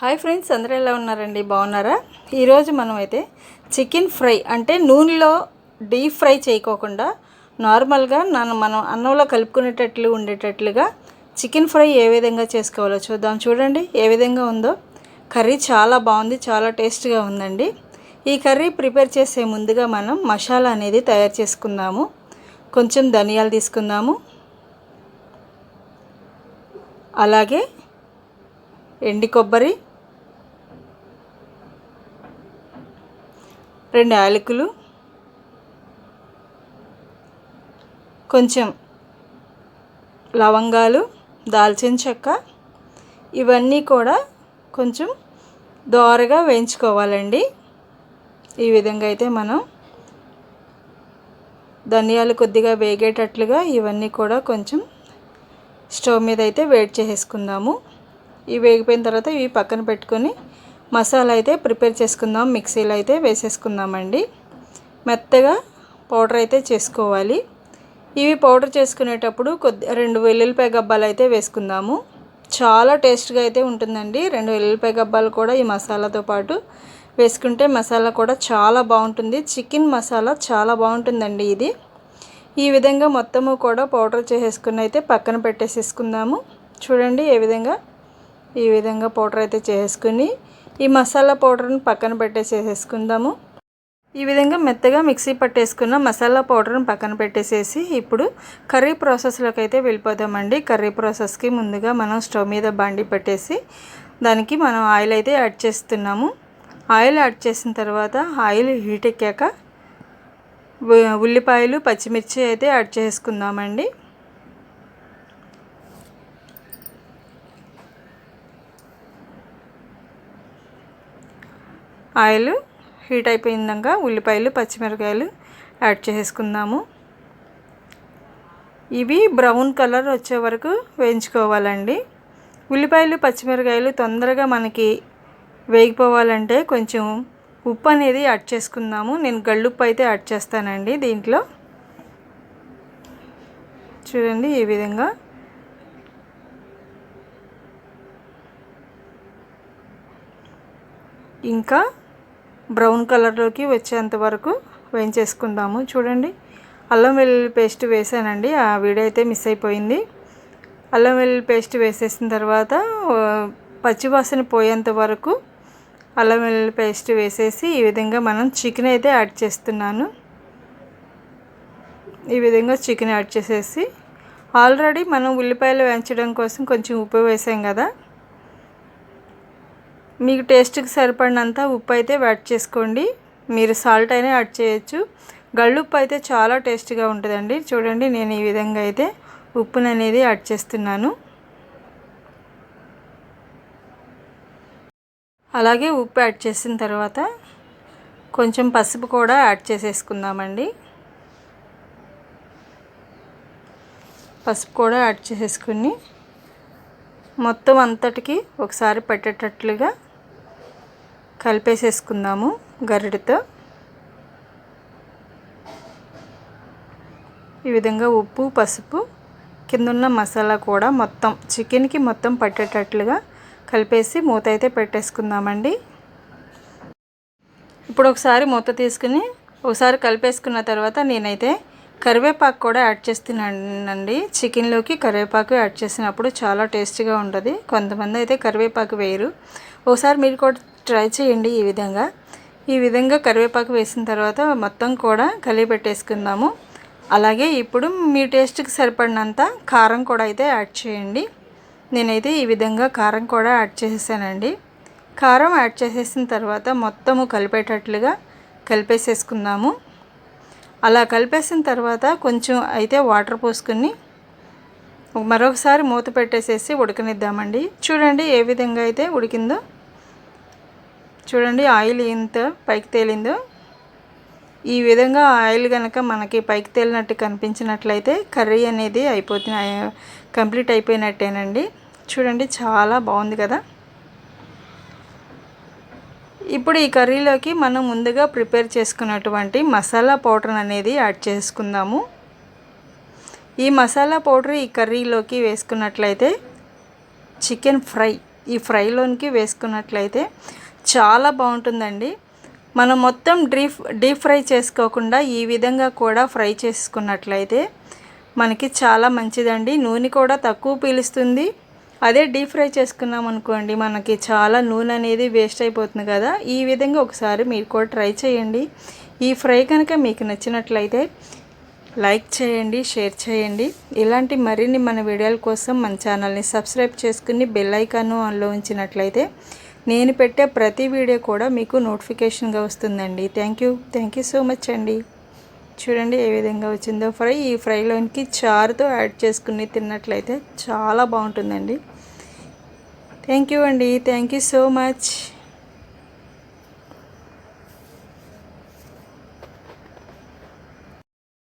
Hi friends అందరూ ఎలా ఉన్నారండి? బాగున్నారా? ఈరోజు మనమైతే చికెన్ ఫ్రై అంటే నూనెలో డీప్ ఫ్రై చేయకోకుండా నార్మల్గా నన్ను మనం అన్నంలో కలుపుకునేటట్లు ఉండేటట్లుగా చికెన్ ఫ్రై ఏ విధంగా చేసుకోవాలో చూద్దాం. చూడండి ఏ విధంగా ఉందో. కర్రీ చాలా బాగుంది చాలా టేస్ట్గా ఉందండి. ఈ కర్రీ ప్రిపేర్ చేసే ముందుగా మనం మసాలా అనేది తయారు చేసుకుందాము. కొంచెం ధనియాలు తీసుకుందాము. అలాగే ఎండి కొబ్బరి రెండు యాలకులు. కొంచెం లవంగాలు దాల్చిన చెక్క. ఇవన్నీ కూడా కొంచెం దోరగా వేయించుకోవాలండి. ఈ విధంగా అయితే మనం ధనియాలు కొద్దిగా వేగేటట్లుగా ఇవన్నీ కూడా కొంచెం స్టవ్ మీద అయితే వేడి చేసేసుకుందాము ఇవి వేగిపోయిన తర్వాత ఇవి పక్కన పెట్టుకొని మసాలా అయితే ప్రిపేర్ చేసుకుందాం మిక్సీలో అయితే వేసేసుకుందామండి. మెత్తగా పౌడర్ అయితే చేసుకోవాలి. ఇవి పౌడర్ చేసుకునేటప్పుడు కొద్ది రెండు వెల్లుల్లిపాయ గబ్బాలు అయితే వేసుకుందాము. చాలా టేస్ట్గా అయితే ఉంటుందండి. రెండు వెల్లుల్లిపాయ గబ్బాలు కూడా ఈ మసాలాతో పాటు వేసుకుంటే మసాలా కూడా చాలా బాగుంటుంది. చికెన్ మసాలా చాలా బాగుంటుందండి ఇది. ఈ విధంగా మొత్తము కూడా పౌడర్ చేసేసుకుని అయితే పక్కన పెట్టేసేసుకుందాము. చూడండి ఏ విధంగా ఈ విధంగా పౌడర్ అయితే చేసుకుని ఈ మసాలా పౌడర్ని పక్కన పెట్టేసేసుకుందాము. ఈ విధంగా మెత్తగా మిక్సీ పట్టేసుకున్న మసాలా పౌడర్ని పక్కన పెట్టేసేసి ఇప్పుడు కర్రీ ప్రాసెస్లోకి అయితే వెళ్ళిపోదామండి. కర్రీ ప్రాసెస్కి ముందుగా మనం స్టవ్ మీద బాండి పెట్టేసి దానికి మనం ఆయిల్ అయితే యాడ్ చేస్తున్నాము. ఆయిల్ యాడ్ చేసిన తర్వాత ఆయిల్ హీట్ ఎక్కాక ఉల్లిపాయలు పచ్చిమిర్చి అయితే యాడ్ చేసుకుందామండి. ఆయిల్ హీట్ అయిపోయిందాక ఉల్లిపాయలు పచ్చిమిరకాయలు యాడ్ చేసుకుందాము. ఇవి బ్రౌన్ కలర్ వచ్చే వరకు వేయించుకోవాలండి. ఉల్లిపాయలు పచ్చిమిరకాయలు తొందరగా మనకి వేగిపోవాలంటే కొంచెం ఉప్పు అనేది యాడ్ చేసుకుందాము. నేను గళ్ళుప్పు అయితే యాడ్ చేస్తానండి దీంట్లో. చూడండి ఈ విధంగా. ఇంకా బ్రౌన్ కలర్లోకి వచ్చేంత వరకు వేయించేసుకుందాము. చూడండి అల్లం వెల్లుల్లి పేస్ట్ వేసానండి. ఆ వీడియో అయితే మిస్ అయిపోయింది. అల్లం వెల్లుల్లి పేస్ట్ వేసేసిన తర్వాత పచ్చివాసన పోయేంత వరకు అల్లం వెల్లుల్లి పేస్ట్ వేసేసి ఈ విధంగా మనం చికెన్ అయితే యాడ్ చేస్తున్నాను. ఈ విధంగా చికెన్ యాడ్ చేసేసి ఆల్రెడీ మనం ఉల్లిపాయలు వేయించడం కోసం కొంచెం ఉప్పు వేసాం కదా. మీకు టేస్ట్కి సరిపడినంత ఉప్పు అయితే యాడ్ చేసుకోండి. మీరు సాల్ట్ అయినా యాడ్ చేయొచ్చు. గళ్ళుప్పు అయితే చాలా టేస్ట్గా ఉంటుందండి. చూడండి నేను ఈ విధంగా అయితే ఉప్పుని అనేది యాడ్ చేస్తున్నాను. అలాగే ఉప్పు యాడ్ చేసిన తర్వాత కొంచెం పసుపు కూడా యాడ్ చేసేసుకుందామండి. పసుపు కూడా యాడ్ చేసేసుకుని మొత్తం అంతటికి ఒకసారి పెట్టేటట్లుగా కలిపేసేసుకుందాము గరిటతో. ఈ విధంగా ఉప్పు పసుపు కిందున్న మసాలా కూడా మొత్తం చికెన్కి మొత్తం పట్టేటట్లుగా కలిపేసి మూత అయితే పెట్టేసుకుందామండి. ఇప్పుడు ఒకసారి మూత తీసుకుని ఒకసారి కలిపేసుకున్న తర్వాత నేనైతే కరివేపాకు కూడా యాడ్ చేస్తున్నానండి. చికెన్లోకి కరివేపాకు యాడ్ చేసినప్పుడు చాలా టేస్టీగా ఉంటుంది. కొంతమంది అయితే కరివేపాకు వేయరు. ఒకసారి మీరు కూడా ట్రై చేయండి ఈ విధంగా. ఈ విధంగా కరివేపాకు వేసిన తర్వాత మొత్తం కూడా కలిపి పెట్టేసుకుందాము అలాగే ఇప్పుడు మీ టేస్ట్కి సరిపడినంత కారం కూడా అయితే యాడ్ చేయండి. నేనైతే ఈ విధంగా కారం కూడా యాడ్ చేసేసానండి. కారం యాడ్ చేసేసిన తర్వాత మొత్తము కలిపేటట్లుగా కలిపేసేసుకుందాము. అలా కలిపేసిన తర్వాత కొంచెం అయితే వాటర్ పోసుకుని మరొకసారి మూత పెట్టేసేసి ఉడకనిద్దామండి. చూడండి ఏ విధంగా అయితే ఉడికిందో. చూడండి ఆయిల్ ఎంత పైకి తేలిందో. ఈ విధంగా ఆయిల్ కనుక మనకి పైకి తేలినట్టు కనిపించినట్లయితే కర్రీ అనేది అయిపోతుంది కంప్లీట్ అయిపోయినట్టేనండి. చూడండి చాలా బాగుంది కదా. ఇప్పుడు ఈ కర్రీలోకి మనం ముందుగా ప్రిపేర్ చేసుకున్నటువంటి మసాలా పౌడర్ అనేది యాడ్ చేసుకుందాము. ఈ మసాలా పౌడర్ ఈ కర్రీలోకి వేసుకున్నట్లయితే చికెన్ ఫ్రై ఈ ఫ్రైలోనికి వేసుకున్నట్లయితే చాలా బాగుంటుందండి. మనం మొత్తం డీప్ డీప్ ఫ్రై చేసుకోకుండా ఈ విధంగా కూడా ఫ్రై చేసుకున్నట్లయితే మనకి చాలా మంచిదండి. నూనె కూడా తక్కువ పీలుస్తుంది. అదే డీప్ ఫ్రై చేసుకున్నాం అనుకోండి మనకి చాలా నూనె అనేది వేస్ట్ అయిపోతుంది కదా. ఈ విధంగా ఒకసారి మీరు కూడా ట్రై చేయండి. ఈ ఫ్రై కనుక మీకు నచ్చినట్లయితే లైక్ చేయండి షేర్ చేయండి. ఇలాంటి మరిన్ని మన వీడియోల కోసం మన ఛానల్ని సబ్స్క్రైబ్ చేసుకుని బెల్ ఐకాను ఆన్లో ఉంచినట్లయితే నేను పెట్టే ప్రతి వీడియో కూడా మీకు నోటిఫికేషన్గా వస్తుందండి. Thank you thank you so much అండి. చూడండి ఏ విధంగా వచ్చిందో. ఫ్రై ఈ ఫ్రైలోనికి చారుతో యాడ్ చేసుకుని తిన్నట్లయితే చాలా బాగుంటుందండి. థ్యాంక్ యూ అండి. Thank you so much